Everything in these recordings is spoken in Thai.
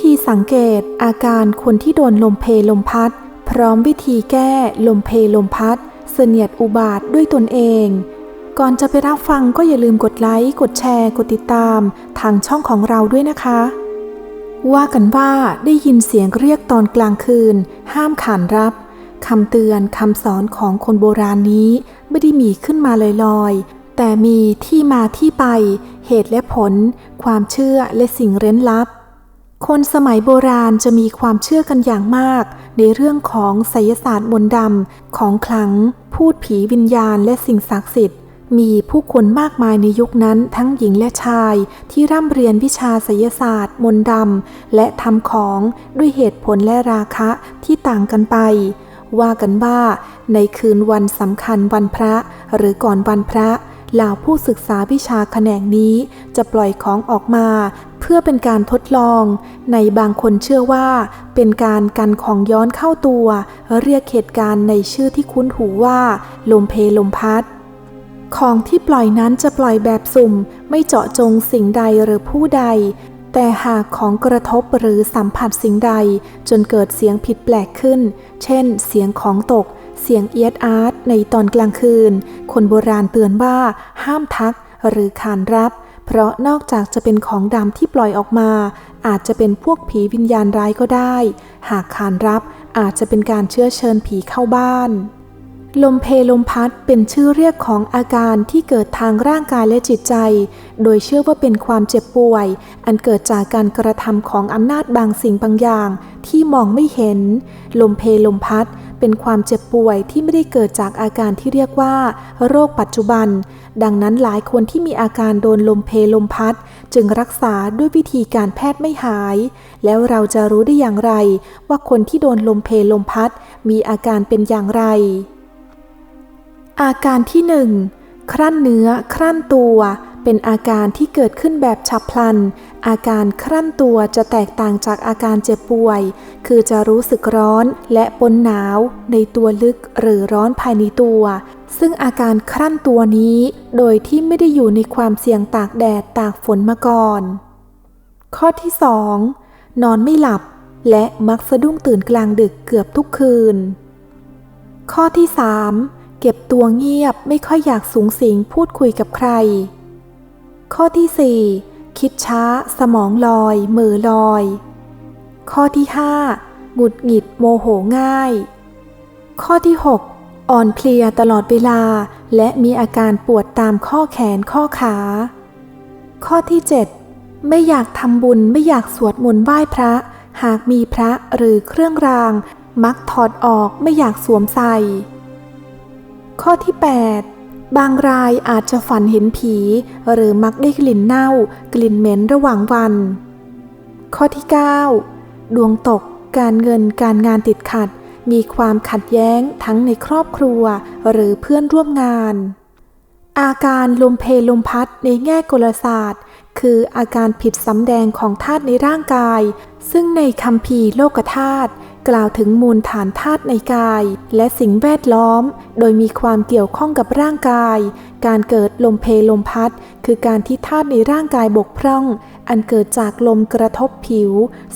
ธีสังเกตอาการคนที่โดนลมเพลมพัด พร้อมวิธีแก้ลมเพลมพัด เสนียดอุบาทด้วยตนเอง ก่อนจะไปรับฟังก็อย่าลืมกดไลค์ กดแชร์ กดติดตาม ทางช่องของเราด้วยนะคะ ว่ากันว่าได้ยินเสียงเรียกตอนกลางคืน ห้ามขานรับคำเตือนคำสอนของคนโบราณนี้ไม่ได้มีขึ้นมาลอยๆ แต่มีที่มาที่ไป เหตุและผล ความเชื่อและสิ่งเร้นลับ คนสมัยโบราณจะมีความเชื่อกันอย่างมาก ในเรื่องของไสยศาสตร์มนต์ดำ ของขลัง พูดผีวิญญาณและสิ่งศักดิ์สิทธิ์ มีผู้คนมากมายในยุคนั้นทั้งหญิงและชาย ที่ร่ำเรียนวิชาไสยศาสตร์ มนต์ดำ และทำของด้วยเหตุผลและราคะที่ต่างกันไป ว่ากันว่า ในคืนวันสำคัญวันพระ หรือก่อนวันพระ เหล่าผู้ศึกษาวิชาแขนงนี้จะปล่อยของออกมา เพื่อเป็นการทดลอง ในบางคนเชื่อว่า เป็นการกันของย้อนเข้าตัว เรียกเหตุการณ์ในชื่อที่คุ้นหูว่า ลมเพลมพัดของที่ปล่อยนั้นจะปล่อยแบบสุ่ม ไม่เจาะจงสิ่งใดหรือผู้ใด แต่หากของกระทบหรือสัมผัสสิ่งใด จนเกิดเสียงผิดแปลกขึ้น เช่น เสียงของตก เสียงเอียดอาร์ตในตอนกลางคืน คนโบราณเตือนว่าห้ามทักหรือขานรับ เพราะนอกจากจะเป็นของดำที่ปล่อยออกมา อาจจะเป็นพวกผีวิญญาณร้ายก็ได้ หากขานรับอาจจะเป็นการเชื้อเชิญผีเข้าบ้าน ลมเพลมพัดเป็นชื่อเรียกของอาการที่เกิดทางร่างกายและจิตใจ โดยเชื่อว่าเป็นความเจ็บป่วย อันเกิดจากการกระทำของอำนาจบางสิ่งบางอย่างที่มองไม่เห็น ลมเพลมพัด เป็นความเจ็บป่วยที่ไม่ได้เกิดจากอาการที่เรียกว่า โรคปัจจุบัน ดังนั้นหลายคนที่มีอาการโดนลมเพลมพัด จึงรักษาด้วยวิธีการแพทย์ไม่หาย แล้วเราจะรู้ได้อย่างไร ว่าคนที่โดนลมเพลมพัด มีอาการเป็นอย่างไร อาการที่หนึ่งครั่นเนื้อ ครั่นตัว เป็นอาการที่เกิดขึ้นแบบฉับพลัน อาการครั่นตัวจะแตกต่างจากอาการเจ็บป่วย คือจะรู้สึกร้อนและปนหนาว ในตัวลึกหรือร้อนภายในตัว ซึ่งอาการครั่นตัวนี้ โดยที่ไม่ได้อยู่ในความเสี่ยงตากแดดตากฝนมาก่อน ข้อที่สองนอนไม่หลับ และมักสะดุ้งตื่นกลางดึกเกือบทุกคืน ข้อที่สามเก็บตัวเงียบไม่ค่อยอยากสูงสิงพูดคุยกับใคร ข้อที่ 4 คิดช้า สมองลอย มือลอย ข้อที่ 5 หงุดหงิดโมโหง่าย ข้อที่ 6 อ่อนเพลียตลอดเวลา และมีอาการปวดตามข้อแขนข้อขา ข้อที่ 7 ไม่อยากทำบุญไม่อยากสวดมนต์ไหว้พระ หากมีพระหรือเครื่องราง มักถอดออกไม่อยากสวมใส่ ข้อที่ 8 บางรายอาจจะฝันเห็นผี หรือมักได้กลิ่นเน่า กลิ่นเหม็นระหว่างวัน ข้อที่ 9 ดวงตก การเงินการงานติดขัด มีความขัดแย้งทั้งในครอบครัว หรือเพื่อนร่วมงาน อาการลมเพลลมพัดในแง่กลศาสตร์ คืออาการผิดสำแดงของธาตุในร่างกาย ซึ่งในคัมภีโลกธาตุ กล่าวถึงมูลฐานธาตุในกาย และสิ่งแวดล้อม โดยมีความเกี่ยวข้องกับร่างกาย การเกิดลมเพลลมพัด คือการที่ธาตุในร่างกายบกพร่อง อันเกิดจากลมกระทบผิว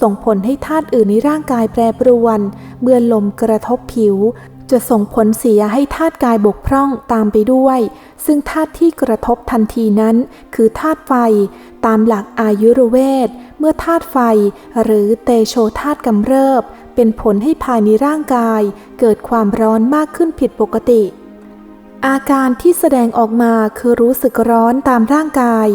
ส่งผลให้ธาตุอื่นในร่างกายแปรปรวน เมื่อลมกระทบผิว จะส่งผลเสียให้ธาตุกายบกพร่องตามไปด้วย ซึ่งธาตุที่กระทบทันทีนั้น คือธาตุไฟ ตามหลักอายุรเวทเมื่อธาตุไฟ หรือเตโชธาตุกำเริบ เป็นผลให้ภายในร่างกายเกิดความร้อนมากขึ้นผิดปกติ อาการที่แสดงออกมาคือรู้สึกร้อนตามร่างกาย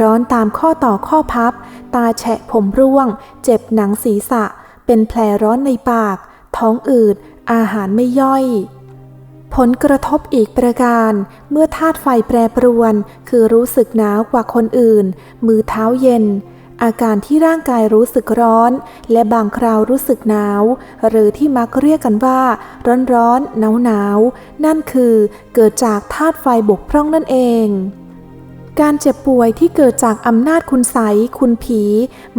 ร้อนตามข้อต่อข้อพับ ตาแฉะผมร่วง เจ็บหนังศีรษะ เป็นแผลร้อนในปาก ท้องอืด อาหารไม่ย่อยผลกระทบอีกประการ เมื่อธาตุไฟแปรปรวน คือรู้สึกหนาวกว่าคนอื่น มือเท้าเย็น อาการที่ร่างกายรู้สึกร้อน และบางคราวรู้สึกหนาว หรือที่มักเรียกกันว่า ร้อนร้อนหนาวหนาวนั่นคือเกิดจากธาตุไฟบกพร่องนั่นเองการเจ็บป่วยที่เกิดจากอำนาจคุณไสยคุณผี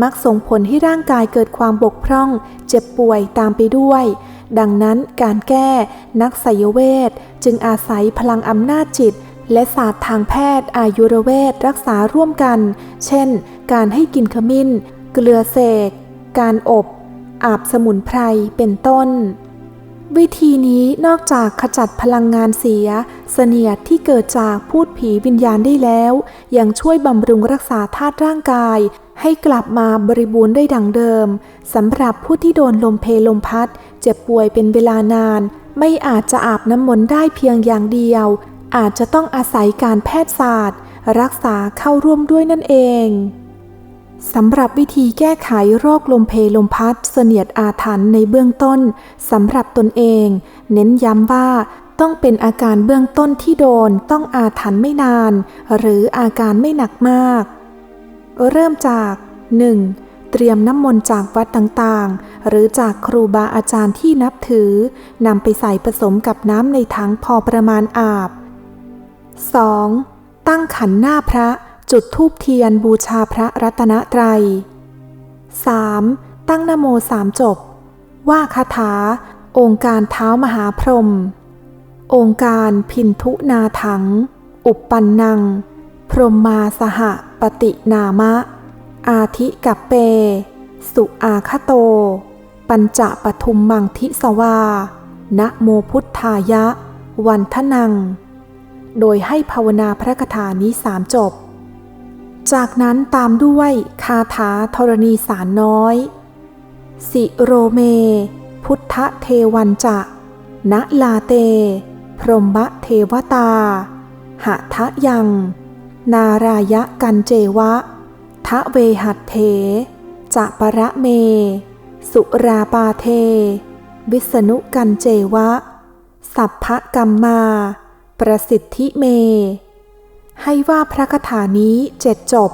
มักส่งผลให้ร่างกายเกิดความบกพร่อง เจ็บป่วยตามไปด้วย ดังนั้นการแก้ นักไสยเวทจึงอาศัยพลังอำนาจจิต และศาสตร์ทางแพทย์อายุรเวทรักษาร่วมกัน เช่น การให้กินขมิ้น เกลือเสก การอบ อาบสมุนไพร เป็นต้น วิธีนี้นอกจากขจัดพลังงานเสีย เสนียดที่เกิดจากพูดผีวิญญาณได้แล้ว ยังช่วยบำรุงรักษาธาตุร่างกาย ให้กลับมาบริบูรณ์ได้ดังเดิมสำหรับผู้ที่โดนลมเพลลมพัด เจ็บป่วยเป็นเวลานาน ไม่อาจจะอาบน้ำมนต์ได้เพียงอย่างเดียว อาจจะต้องอาศัยการแพทยศาสตร์ รักษาเข้าร่วมด้วยนั่นเองสำหรับวิธีแก้ไขโรคลมเพลลมพัดเสนียดอาถรรพ์ในเบื้องต้นสำหรับตนเอง เน้นย้ำว่าต้องเป็นอาการเบื้องต้นที่โดนต้องอาถรรพ์ไม่นาน หรืออาการไม่หนักมาก เริ่มจาก 1. เตรียมน้ำมนต์จากวัดต่างๆ หรือจากครูบาอาจารย์ที่นับถือนำไปใส่ผสมกับน้ำในถังพอประมาณอาบ 2. ตั้งขันหน้าพระจุดธูปเทียนบูชาพระรัตนตรัย 3. ตั้งนโมสามจบ ว่าคาถา องค์การเท้ามหาพรหมองค์การพินทุนาถัง อุปปันนัง พรหมมาสหปฏินามะ อาทิกับเป สุอาคโต ปัญจปทุมมังทิสวา นะโมพุทธายะ วันทนัง โดยให้ภาวนาพระคาถานี้สามจบ จากนั้นตามด้วยคาถาธรณีสารน้อย สิโรเม พุทธเทวันจะนะลาเต พรหมเทวตา หะทะยัง นารายะกันเจวะ ทะเวหัตเถจะประเม สุราปาเท วิษณุกันเจวะ สัพพะกัมมา ประสิทธิเม ให้ว่าพระคาถานี้เจ็ดจบ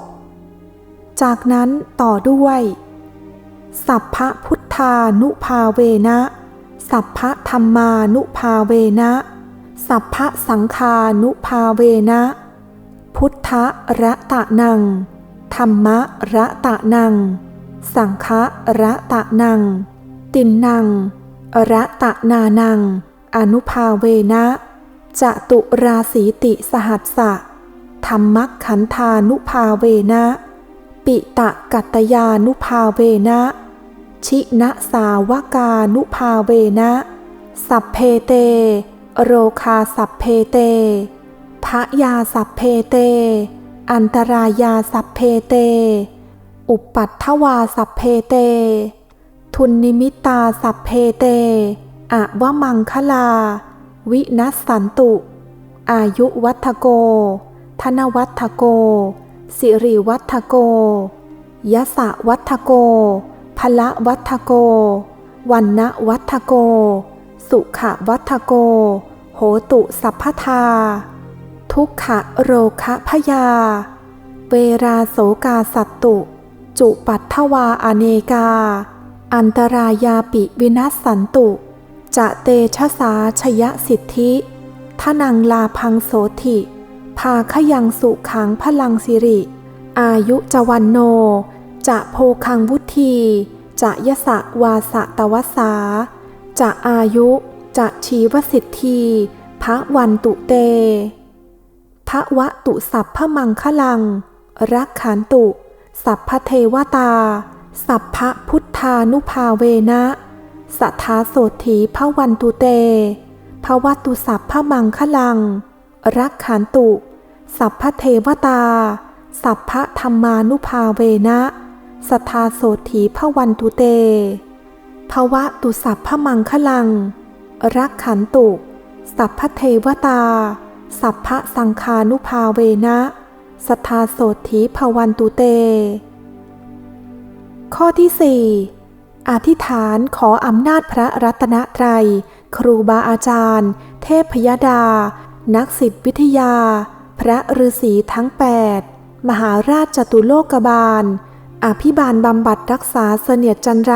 จากนั้นต่อด้วย สัพพะพุทธานุภาเวนะ สัพพะธรรมานุภาเวนะ สัพพะสังคานุภาเวนะ พุทธระตะนัง ธรรมระตะนัง สังฆระตะนัง ตินนังระตะนานัง อนุภาเวนะ จตุราสีติสหัสสะธรรมักขันธานุภาเวนะ ปิตะกัตตยานุภาเวนะ ชินะสาวกานุภาเวนะ สัพเพเต โรคาสัพเพเตพระยาสัพเพเต อันตรายาสัพเพเต อุปัตถวาสัพเพเต ทุนนิมิตาสัพเพเตอะวะมังคลา วินัสสันตุ อายุวัฒโก ธนวัฒโก สิริวัฒโกยสะวัฒโก พละวัฒโก วันนวัฒโก สุขวัฒโก โหตุสัพพทา ทุกขะโรคะพยา เวราโสกาสัตตุ จุปัตถวาอเนกา อันตรายาปิวินัสสันตุ จะเตชะสาชยสิทธิทนังลาพังโสถิพาขยังสุขังพลังสิริ อายุจวันโน จะโพคังวุธีจะยะสะวาสะตวสา จะอายุจะชีวสิทธีพระวันตุเตพระวะตุสัพพมังคลัง รักขันตุ สัพพเทวตา สัพพะพุทธานุภาเวนะ สัทธาโสถีพระวันตุเตพระวัตุสัพพมังคลัง รักขันตุ สัพพเทวตา สัพพะธรรมานุภาเวนะสัทธาโสถีพระวันตุเตภวะตุสัพพมังคลัง รักขันตุ สัพพเทวตา สัพพะสังคานุภาเวนะสัทธาโสถีภวันตุเต ข้อที่สี่ อธิษฐานขออำนาจพระรัตนตรัย ครูบาอาจารย์ เทพพยดา นักสิทธวิทยา พระฤาษีทั้งแปดมหาราชจตุโลกบาล อภิบาลบำบัดรักษาเสนียดจันไร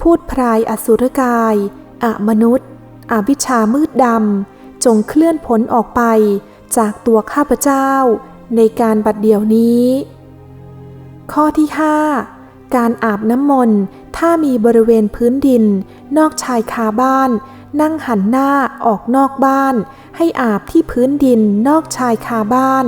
พูดพรายอสุรกาย อมนุษย์ อวิชามืดดำ จงเคลื่อนพ้นออกไป จากตัวข้าพเจ้า ในการบัดเดี๋ยวนี้ ข้อที่ 5 การอาบน้ำมนต์ ถ้ามีบริเวณพื้นดิน นอกชายคาบ้าน นั่งหันหน้าออกนอกบ้าน ให้อาบที่พื้นดินนอกชายคาบ้าน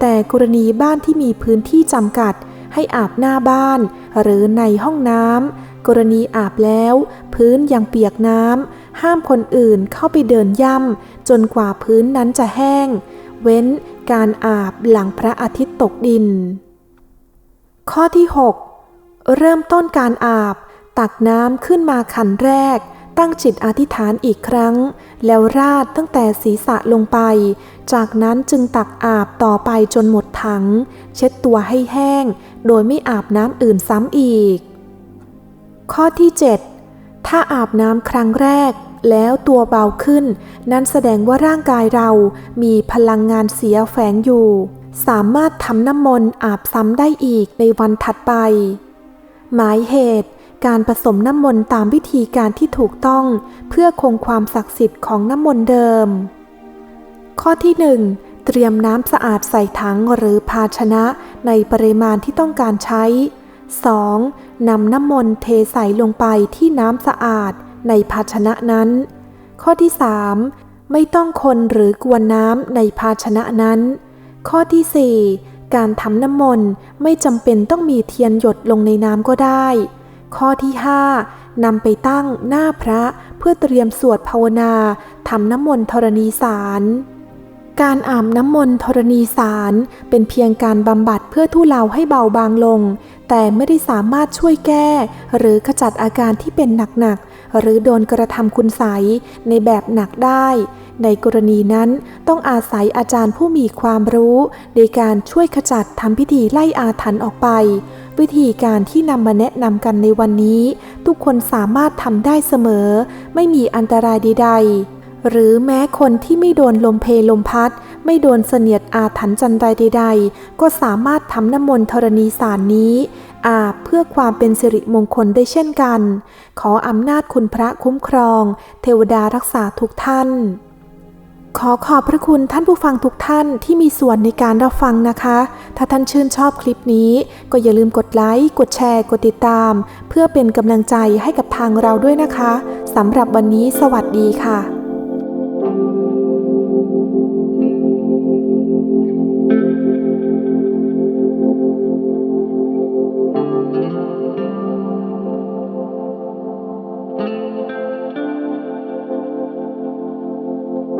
แต่กรณีบ้านที่มีพื้นที่จำกัด ให้อาบหน้าบ้าน หรือในห้องน้ำกรณีอาบแล้ว พื้นยังเปียกน้ำห้ามคนอื่นเข้าไปเดินย่ำจนกว่าพื้นนั้นจะแห้ง เว้นการอาบหลังพระอาทิตย์ตกดิน ข้อที่ 6 เริ่มต้นการอาบ ตักน้ำขึ้นมาขันแรก ตั้งจิตอธิษฐานอีกครั้ง แล้วราดตั้งแต่ศีรษะลงไป จากนั้นจึงตักอาบต่อไปจนหมดถัง เช็ดตัวให้แห้ง โดยไม่อาบน้ำอื่นซ้ำอีก ข้อที่ 7 ถ้าอาบน้ำครั้งแรกแล้วตัวเบาขึ้น นั่นแสดงว่าร่างกายเรามีพลังงานเสียแฝงอยู่ สามารถทำน้ำมนต์อาบซ้ำได้อีกในวันถัดไป หมายเหตุการผสมน้ำมนต์ตามวิธีการที่ถูกต้อง เพื่อคงความศักดิ์สิทธิ์ของน้ำมนต์เดิม ข้อที่ 1 เตรียมน้ำสะอาดใส่ถังหรือภาชนะในปริมาณที่ต้องการใช้ 2. นำน้ำมนต์เทใส่ลงไปที่น้ำสะอาดในภาชนะนั้น ข้อที่ 3 ไม่ต้องคนหรือกวนน้ำในภาชนะนั้น ข้อที่ 4 การทำน้ำมนต์ไม่จำเป็นต้องมีเทียนหยดลงในน้ำก็ได้ ข้อที่ 5นำไปตั้งหน้าพระเพื่อเตรียมสวดภาวนาทำน้ำมนต์ธรณีสารการอาบน้ำมนต์ธรณีสารเป็นเพียงการบำบัดเพื่อทุเลาให้เบาบางลง แต่ไม่ได้สามารถช่วยแก้ หรือขจัดอาการที่เป็นหนัก หรือโดนกระทำคุณใสในแบบหนักได้ ในกรณีนั้นต้องอาศัยอาจารย์ผู้มีความรู้ ในการช่วยขจัดทำพิธีไล่อาถรรพ์ออกไป วิธีการที่นำมาแนะนำกันในวันนี้ ทุกคนสามารถทำได้เสมอ ไม่มีอันตรายใดๆหรือแม้คนที่ไม่โดนลมเพลลมพัด ไม่โดนเสนียดอาถรรพ์จันไรใดๆ ก็สามารถทำน้ำมนต์ธรณีสารนี้ อาบเพื่อความเป็นสิริมงคลได้เช่นกัน ขออำนาจคุณพระคุ้มครอง เทวดารักษาทุกท่าน ขอขอบพระคุณท่านผู้ฟังทุกท่านที่มีส่วนในการรับฟังนะคะ ถ้าท่านชื่นชอบคลิปนี้ ก็อย่าลืมกดไลค์ กดแชร์ กดติดตาม เพื่อเป็นกำลังใจให้กับทางเราด้วยนะคะสำหรับวันนี้สวัสดีค่ะ